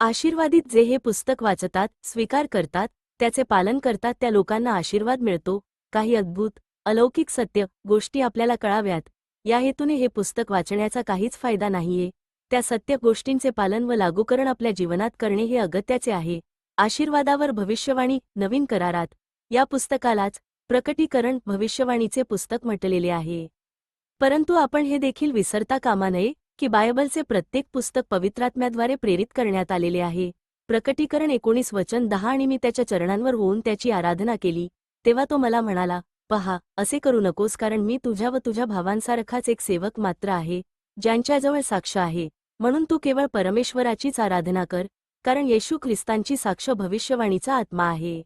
आशीर्वादित जे हे पुस्तक वाचतात स्वीकार करतात त्याचे पालन करतात त्या लोकांना आशीर्वाद मिळतो. काही अद्भुत अलौकिक सत्य गोष्टी आपल्याला कळाव्यात. या हेतूने हे पुस्तक वाचण्याचा काहीच फायदा नाहीये. त्या सत्य गोष्टींचे पालन व लागूकरण आपल्या जीवनात करणे हे अगत्याचे आहे. आशीर्वादावर भविष्यवाणी नवीन करारात. या पुस्तकालाच प्रकटीकरण भविष्यवाणीचे पुस्तक म्हटलेले आहे. परंतु आपण हे देखील विसरता कामा नये की बायबलचे प्रत्येक पुस्तक पवित्रात्म्याद्वारे प्रेरित करण्यात आलेले आहे. प्रकटीकरण एकोणीस वचन दहा आणि मी त्याच्या चरणांवर होऊन त्याची आराधना केली. तेव्हा तो मला म्हणाला पहा असे करू नकोस कारण मी तुझ्या व तुझ्या भावांसारखाच एक सेवक मात्र आहे ज्यांच्याजवळ साक्ष आहे. म्हणून तू केवळ परमेश्वराचीच आराधना कर कारण येशू ख्रिस्तांची साक्ष भविष्यवाणीचा आत्मा आहे.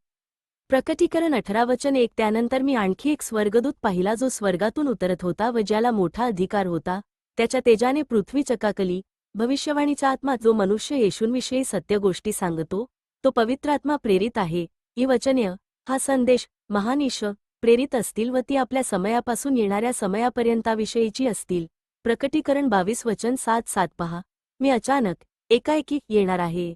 प्रकटीकरण अठरा वचन एक त्यानंतर मी आणखी एक स्वर्गदूत पाहिला जो स्वर्गातून उतरत होता व ज्याला मोठा अधिकार होता त्याच्या तेजाने पृथ्वी चकाकली. भविष्यवाणीचा आत्मा जो मनुष्य येशूंविषयी सत्य गोष्टी सांगतो तो पवित्रात्मा प्रेरित आहे. ही वचन्य हा संदेश महानिश प्रेरित असतील व ती आपल्या समयापासून येणाऱ्या समयापर्यंताविषयीची असतील. प्रकटीकरण बावीस वचन सात सात पहा. मी अचानक एकाएकी येणार आहे.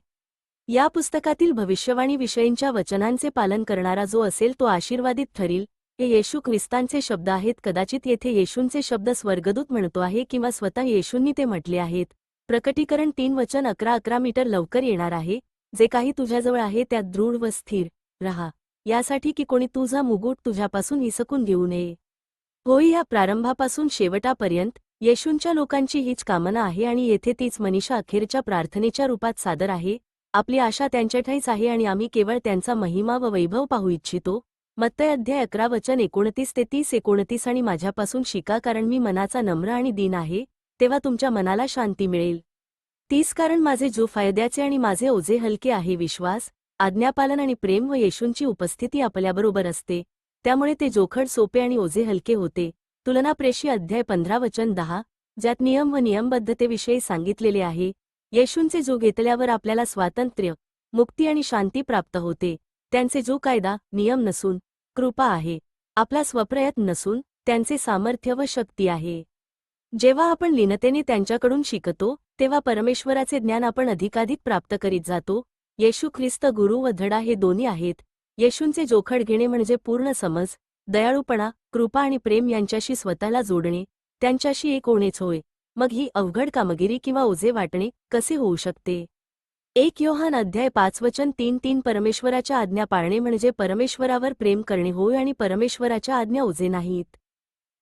या पुस्तकातील भविष्यवाणीविषयींच्या वचनांचे पालन करणारा जो असेल तो आशीर्वादित ठरील. हे येशू ख्रिस्तांचे शब्द आहेत. कदाचित येथे येशूंचे शब्द स्वर्गदूत म्हणतो आहे किंवा स्वतः येशूंनी ते म्हटले आहेत. प्रकटीकरण तीन वचन अकरा अकरा मीटर लवकर येणार आहे. जे काही तुझ्याजवळ आहे त्यात दृढ व स्थिर रहा. यासाठी की कोणी तुझा मुगुट तुझ्यापासून हिसकून घेऊ नये. होई या प्रारंभापासून शेवटापर्यंत येशूंच्या लोकांची हीच कामना आहे आणि येथे तीच मनीषा अखेरच्या प्रार्थनेच्या रूपात सादर आहे. आपली आशा त्यांच्याठाईच आहे आणि आम्ही केवळ त्यांचा महिमा व वैभव पाहू इच्छितो. मत्तय अध्याय अकरा वचन एकोणतीस ते तीस एकोणतीस आणि माझ्यापासून शिका कारण मी मनाचा नम्र आणि दीन आहे तेव्हा तुमच्या मनाला शांती मिळेल. तीस कारण माझे जो फायद्याचे आणि माझे ओझे हलके आहे विश्वास आज्ञापालन आणि प्रेम व येशूंची उपस्थिती आपल्याबरोबर असते. त्यामुळे ते जोखड सोपे आणि ओझे हलके होते. तुलनाप्रेषी अध्याय पंधरा वचन दहा ज्यात नियम व नियमबद्धतेविषयी सांगितलेले आहे. येशूंचे जो घेतल्यावर आपल्याला स्वातंत्र्य मुक्ती आणि शांती प्राप्त होते. त्यांचे जो कायदा नियम नसून कृपा आहे. आपला स्वप्रयत्न नसून त्यांचे सामर्थ्य व शक्ती आहे. जेव्हा आपण लीनतेने त्यांच्याकडून शिकतो तेव्हा परमेश्वराचे ज्ञान आपण अधिकाधिक प्राप्त करीत जातो. येशू ख्रिस्त गुरु व धडा हे दोन्ही आहेत. येशूंचे जोखड घेणे म्हणजे पूर्ण समज दयाळूपणा कृपा आणि प्रेम यांच्याशी स्वतःला जोडणे त्यांच्याशी एक होणेच होय. मग ही अवघड कामगिरी किंवा ओझे वाटणे कसे होऊ शकते? एक योहान अध्याय पाच वचन तीन तीन परमेश्वराच्या आज्ञा पाळणे म्हणजे परमेश्वरावर प्रेम करणे होय आणि परमेश्वराच्या आज्ञा उजे नाहीत.